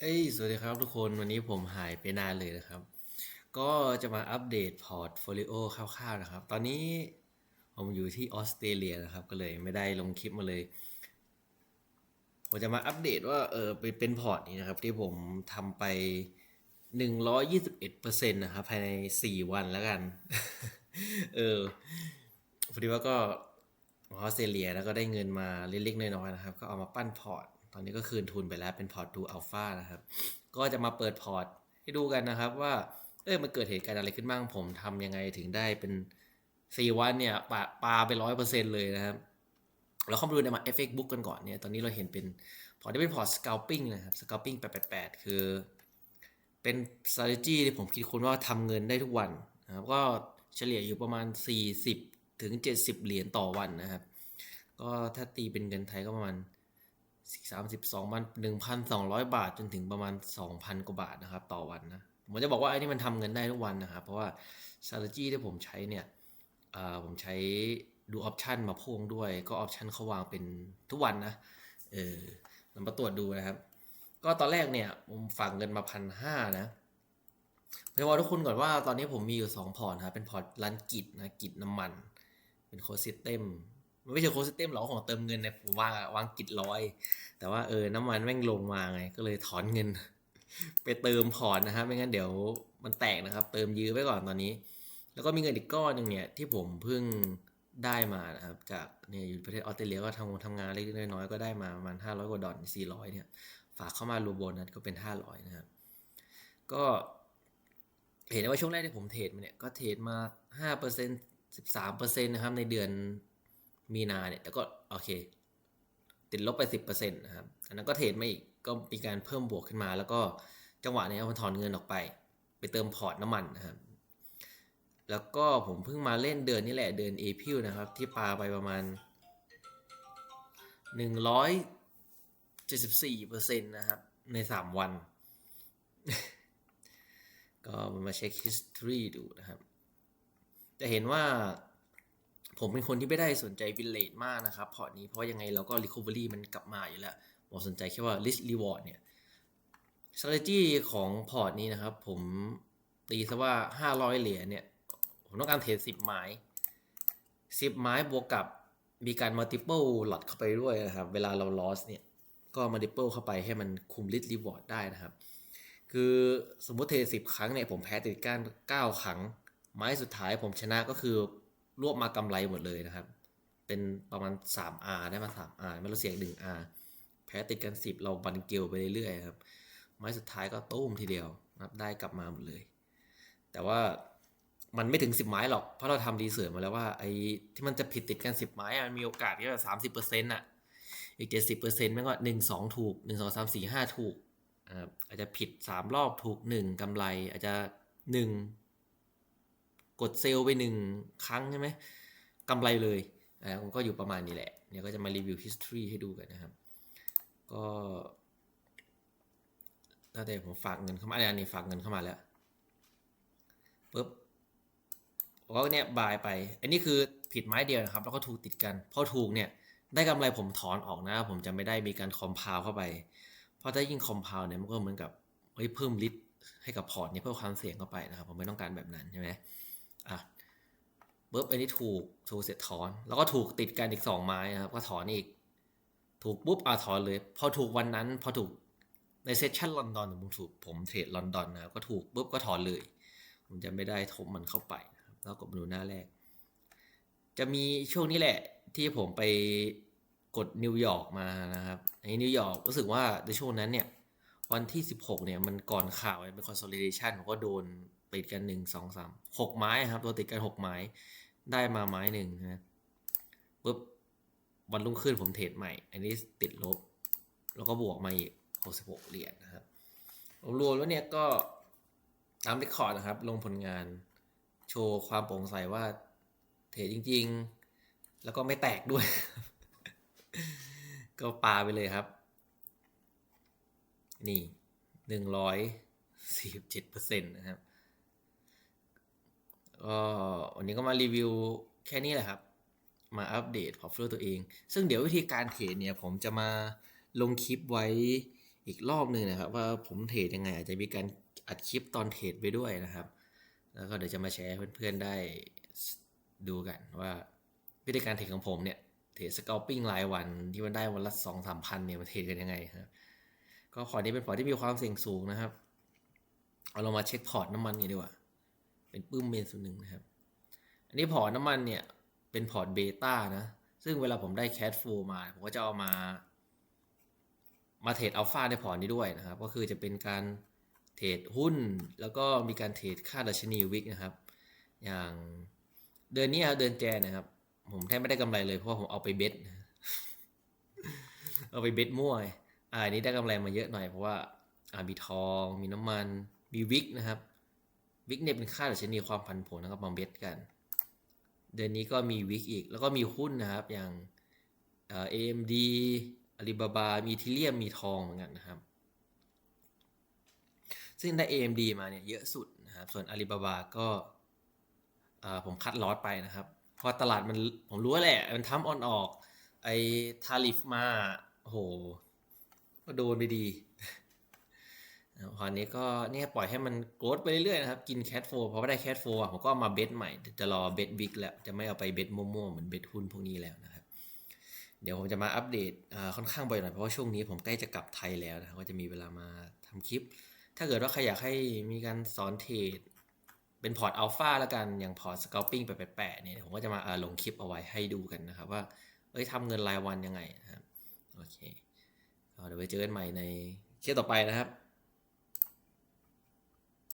เอ้ย สวัสดีครับทุกคน วันนี้ผมหายไปนานเลยนะครับ ก็จะมาอัปเดตพอร์ตโฟลิโอคร่าวๆนะครับ ตอนนี้ผมอยู่ที่ออสเตรเลียนะครับ ก็เลยไม่ได้ลงคลิปมาเลย ผมจะมาอัปเดตว่า เออ เป็นเป็นพอร์ตนี้นะครับ ที่ผมทำไป 121%นะครับ ภายใน 4 วันแล้วกัน เออ พอดีว่าก็ออสเตรเลียแล้วก็ได้เงินมาเล็กๆน้อยๆนะครับ ก็เอามาปั้นพอร์ต ตอนนี้ก็คืนทุนไปแล้วเป็นพอร์ตดูอัลฟานะครับ ก็จะมาเปิดพอร์ตให้ดูกันนะครับว่า เออมันเกิดเหตุการณ์อะไรขึ้นบ้างผมทำยังไงถึงได้เป็น 4 วันเนี่ยปาปาไปร้อยเปอร์เซ็นต์เลยนะครับ เราเข้ามาดูในมา FX Book กันก่อนเนี่ย ตอนนี้เราเห็นเป็นพอร์ตที่เป็นพอร์ต scalping นะครับ scalping 888 คือ เป็น strategy ที่ผมคิดคนว่าทำเงินได้ทุกวันนะครับ ก็เฉลี่ยอยู่ประมาณ 40 ถึง 70 เหรียญต่อวันนะครับ ก็ถ้าตีเป็นเงินไทยก็ประมาณ 32มัน1,200บาทจนถึงประมาณ2,000กว่าบาทนะครับ ต่อวันนะผมจะบอกว่าไอ้นี่มันทำเงินได้ทุกวันนะครับ เพราะว่า strategy ที่ผมใช้เนี่ยอ่าผมใช้ดูออปชันมาพ่วงด้วย ก็ออปชันเขาวางเป็นทุกวันนะเออเรามาตรวจดูนะครับ ก็ตอนแรกเนี่ยผมฝากเงินมาพันห้านะไม่บอกทุกคนก่อนว่าตอนนี้ผมมีอยู่สองพอร์ตนะครับเป็นพอร์ตรันกิจนะกิจน้ำมัน เป็นโค้ดซิสเต็ม มันไม่ใช่โค้ดซิสเต็มหรอกของเติมเงินเนี่ยผมวางวางกิจร้อย แต่ว่าเออน้ำมันแม่งลงมาไง ก็เลยถอนเงิน ไปเติมพอร์ตนะครับไม่งั้นเดี๋ยวมันแตกนะครับ เติมยื้อไว้ก่อนตอนนี้ แล้วก็มีเงินอีกก้อนหนึ่งเนี่ยที่ผมเพิ่งได้มานะครับ จากเนี่ยอยู่ประเทศออสเตรเลียก็ทำงานทำงานเล็กๆน้อยๆก็ได้มาประมาณห้าร้อยกว่าดอลลาร์สี่ร้อยเนี่ย ฝากเข้ามารวมโบนัสก็เป็นห้าร้อยนะครับ ก็เห็นได้ว่าช่วงแรกที่ผมเทรดมาเนี่ยก็เทรดมาห้าเปอร์เซ็นสิบสามเปอร์เซ็นต์นะครับในเดือน มีนาเนี่ยแต่ก็โอเค ติดลบไปสิบเปอร์เซ็นต์นะครับ อันนั้นก็เทรดไมาอีกก็มีการเพิ่มบวกขึ้นมา แล้วก็จังหวะนี้ยมันถอนเงินออกไป ไปเติมพอร์ตน้ำมันนะครับ แล้วก็ผมเพิ่งมาเล่นเดือนนี้แหละเดือนเอพิวนะครับ ที่ปาไปประมาณหนึ่งร้อยเจ็ดสิบสี่เปอร์เซ็นต์นะครับในสามวัน ก็มาเช็ค history ดูนะครับ จะเห็นว่า ผมเป็นคนที่ไม่ได้สนใจวินเล e มากนะครับ พอร์ตนี้เพราะยังไงเราก็ recovery มันกลับมาอยู่แล้วผมสนใจแค่ว่า risk reward เนี่ย strategy ของพอร์ตนี้นะครับ ผมตีซะว่า 500 เหรียญเนี่ย ผมต้องการเทรด10 ไม้ 10 ไม้บวกกับมีการ multiple lot เข้าไปด้วยนะครับ เวลาเรา loss เนี่ย ก็ multiple เข้าไปให้มันคุม risk reward ได้นะครับ คือสมมติเทรด10 ครั้งเนี่ย ผมแพ้ติดก้าน9ครั้ง ไม้สุดท้ายผมชนะก็คือ รวบมากำไรหมดเลยนะครับ เป็นประมาณ 3R ได้มา 3R ไม่เราเสียง 1R แพ้ติดกัน 10 เราบันเกลไปเรื่อยๆครับ ไม้สุดท้ายก็ตุ้มทีเดียวนับได้กลับมาหมดเลย แต่ว่ามันไม่ถึง 10 ไม้หรอก เพราะเราทำรีเสิร์ชมาแล้วว่าไอ้ที่มันจะผิดติดกัน 10 ไม้มันมีโอกาสที่จะสามสิบเปอร์เซ็นต์อะอีกเจ็ดสิบเปอร์เซ็นต์แม่งก็หนึ่งสองถูกหนึ่งสองสามสี่ห้าถูกอ่าอาจจะผิดสามรอบถูกหนึ่งกำไร อาจจะหนึ่ง กดเซลล์ไปหนึ่งครั้งใช่ไหมกำไรเลยอ่ามันก็อยู่ประมาณนี้แหละเนี่ยก็จะมารีวิว history ให้ดูกันนะครับ ก็ตั้งแต่ผมฝากเงินเข้ามาอันนี้ฝากเงินเข้ามาแล้วปุ๊บก็เนี่ยบายไป อันนี้คือผิดไม้เดียวนะครับ แล้วก็ถูกติดกันพอถูกเนี่ยได้กำไรผมถอนออกนะ ผมจะไม่ได้มีการคอมเพาวเข้าไป เพราะถ้ายิ่งคอมเพาวเนี่ยมันก็เหมือนกับเฮ้ยเพิ่มลิตให้กับพอร์ตเนี่ยเพิ่มความเสี่ยงเข้าไปนะครับ ผมไม่ต้องการแบบนั้นใช่ไหม อะปุ๊บอันนี้ถูกถูกเสร็จถอน แล้วก็ถูกติดกันอีกสองไม้นะครับ ก็ถอนอีก ถูกปุ๊บอะถอนเลย พอถูกวันนั้น พอถูกในเซสชันลอนดอนผมถูกผมเทรดลอนดอนนะก็ถูกปุ๊บก็ถอนเลย ผมจะไม่ได้ทบมันเข้าไปนะครับแล้วกดมาดูหน้าแรก จะมีช่วงนี้แหละที่ผมไปกดนิวยอร์กมานะครับในนิวยอร์กรู้สึกว่าในช่วงนั้นเนี่ย วันที่ 16 เนี่ยมันก่อนข่าวเป็น consolidation ผมก็โดน ติดกัน1 2 3 6ไม้ครับ ตัวติดกัน6ไม้ ได้มาไม้หนึ่งนะปุ๊บวันรุ่งขึ้นผมเทรดใหม่ อันนี้ติดลบ แล้วก็บวกมาอีก66เหรียญนะครับรวมแล้วเนี่ยก็ตามเรคคอร์ดนะครับ ลงผลงานโชว์ความโปร่งใสว่าเทรดจริง ๆ แล้วก็ไม่แตกด้วย ก็ปาไปเลยครับ นี่หนึ่งร้อยสี่สิบเจ็ดเปอร์เซ็นต์นะครับ ก็วันนี้ก็มารีวิวแค่นี้แหละครับ มาอัปเดตพอร์ตโฟลิโอตัวเอง ซึ่งเดี๋ยววิธีการเทรดเนี่ย ผมจะมาลงคลิปไว้อีกรอบหนึ่งนะครับ ว่าผมเทรดยังไงอาจจะมีการอัดคลิปตอนเทรดไปด้วยนะครับ แล้วก็เดี๋ยวจะมาแชร์เพื่อนๆได้ดูกันว่าวิธีการเทรดของผมเนี่ยเทรดสก a ลปิ้งรายวันที่มันได้วันละสองสามพันเนี่ยมันเทรดกันยังไงครับก็พอร์ตนี้เป็นพอร์ตที่มีความเสี่ยงสูงนะครับ เอาเรามาเช็คพอร์ตน้ำมันกันดีกว่า เป็นปื้มเมนส่วนหนึ่งนะครับ อันนี้พอร์ตน้ำมันเนี่ยเป็นพอร์ตเบต้านะ ซึ่งเวลาผมได้แค f โฟมา ผมก็จะเอามา มาเทรดอัลฟาในพอร์ตนี้ด้วยนะครับ ก็คือจะเป็นการเทรดหุ้น แล้วก็มีการเทรดค่าดัชนีวิกนะครับ อย่างเดือนนี้ครับเดือนแจนะครับ ผมแทบไม่ได้กำไรเลยเพราะผมเอาไปเบสเอาไปเบสมั่วไอ่าอันนี้ได้กำไรมาเยอะหน่อยเพราะว่าอ่ามีทอง มีน้ำมัน มีวิกนะครับ วิกเนี่ยเป็นค่าดัชนีความผันผวนนะครับมาเบสกัน เดือนนี้ก็มีวิกอีก แล้วก็มีหุ้นนะครับ อย่างเอ่อ AMD อาลีบาบา มีทิเลียม มีทองเหมือนกันนะครับ ซึ่งได้ AMD มาเนี่ยเยอะสุดนะครับ ส่วนอาลีบาบาก็ผมคัดลอสไปนะครับ เพราะตลาดมันผมรู้แหละ มันทำออนออก ไอ้ทาริฟมา โห ก็โดนไปดี พอนี้ก็เนี่ยปล่อยให้มันโกรธไปเรื่อยๆนะครับ กินแคทโฟพอไม่ได้แคทโฟผมก็มาเบสใหม่ จะรอเบสวิกแล้ว จะไม่เอาไปเบสมั่วๆเหมือนเบสหุ้นพวกนี้แล้วนะครับ เดี๋ยวผมจะมาอัปเดตค่อนข้างบ่อยหน่อยเพราะว่าช่วงนี้ผมใกล้จะกลับไทยแล้วนะก็จะมีเวลามาทำคลิป ถ้าเกิดว่าใครอยากให้มีการสอนเทรดเป็นพอร์ตอัลฟาแล้วกัน อย่างพอร์ตส c า l ปิ้งแปะๆเนี่ยผมก็จะมาลงคลิปเอาไว้ให้ดูกันนะครับ ว่า เอ้ยทำเงินรายวันยังไงนะครับ โอเคเดี๋ยวไปเจอกันใหม่ในคลิปต่อไปนะครับ